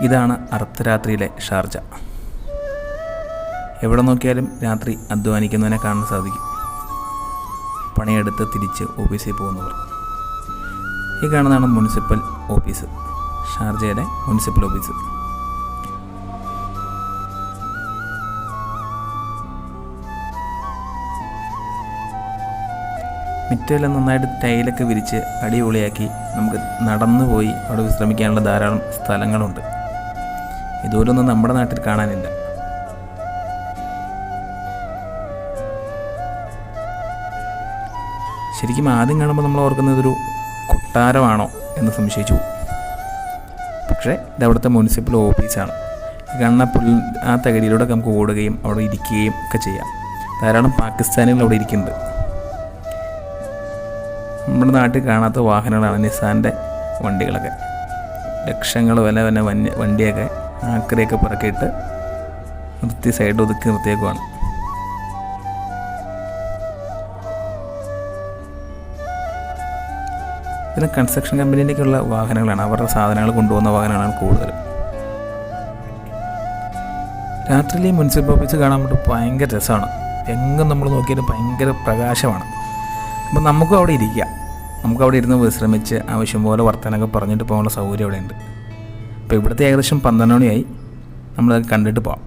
ഇതാണ് അർദ്ധരാത്രിയിലെ ഷാർജ. എവിടെ നോക്കിയാലും രാത്രി അധ്വാനിക്കുന്നതിനെ കാണാൻ സാധിക്കും. പണിയെടുത്ത് തിരിച്ച് ഓഫീസിൽ പോകുന്നവർ. ഈ കാണുന്നതാണ് മുനിസിപ്പൽ ഓഫീസ്. ഷാർജയിലെ മുനിസിപ്പൽ ഓഫീസ്. മിറ്റമെല്ലാം നന്നായിട്ട് ടൈലൊക്കെ വിരിച്ച് അടിപൊളിയാക്കി നമുക്ക് നടന്നു പോയി അവിടെ വിശ്രമിക്കാനുള്ള ധാരാളം സ്ഥലങ്ങളുണ്ട്. ഇതുപോലൊന്നും നമ്മുടെ നാട്ടിൽ കാണാനില്ല. ശരിക്കും ആദ്യം കാണുമ്പോൾ നമ്മൾ ഓർക്കുന്നത് ഒരു കൊട്ടാരമാണോ എന്ന് സംശയിച്ചു. പക്ഷേ ഇത് അവിടുത്തെ മുനിസിപ്പൽ ഓഫീസാണ് കാണുന്ന പുൽ ആ തകടിയിലൂടെ നമുക്ക് ഓടുകയും അവിടെ ഇരിക്കുകയും ഒക്കെ ചെയ്യാം. ധാരാളം പാകിസ്ഥാനികൾ അവിടെ ഇരിക്കുന്നുണ്ട്. നമ്മുടെ നാട്ടിൽ കാണാത്ത വാഹനങ്ങളാണ് നിസാന്റെ വണ്ടികളൊക്കെ. ലക്ഷങ്ങൾ വില വന്ന വന്യ വണ്ടിയൊക്കെ ആക്രിയൊക്കെ പിറക്കിയിട്ട് നിർത്തി സൈഡ് ഒതുക്കി നിർത്തിയേക്കുവാണ്. ഇതിന് കൺസ്ട്രക്ഷൻ കമ്പനിയിലേക്കുള്ള വാഹനങ്ങളാണ്. അവരുടെ സാധനങ്ങൾ കൊണ്ടുപോകുന്ന വാഹനങ്ങളാണ് കൂടുതൽ. രാത്രിയിലെ മുനിസിപ്പൽ ഓഫീസ് കാണാൻ വേണ്ടി ഭയങ്കര രസമാണ്. എങ്ങും നമ്മൾ നോക്കിയാലും ഭയങ്കര പ്രകാശമാണ്. അപ്പോൾ നമുക്കും അവിടെ ഇരിക്കാം. നമുക്ക് അവിടെ ഇരുന്ന് വിശ്രമിച്ച് ആവശ്യം പോലെ വർത്തനൊക്കെ പറഞ്ഞിട്ട് പോകാനുള്ള സൗകര്യം അവിടെ ഉണ്ട് അപ്പോൾ ഇവിടുത്തെ ഏകദേശം പന്ത്രണ്ട് മണിയായി. നമ്മളത് കണ്ടിട്ട് പോകാം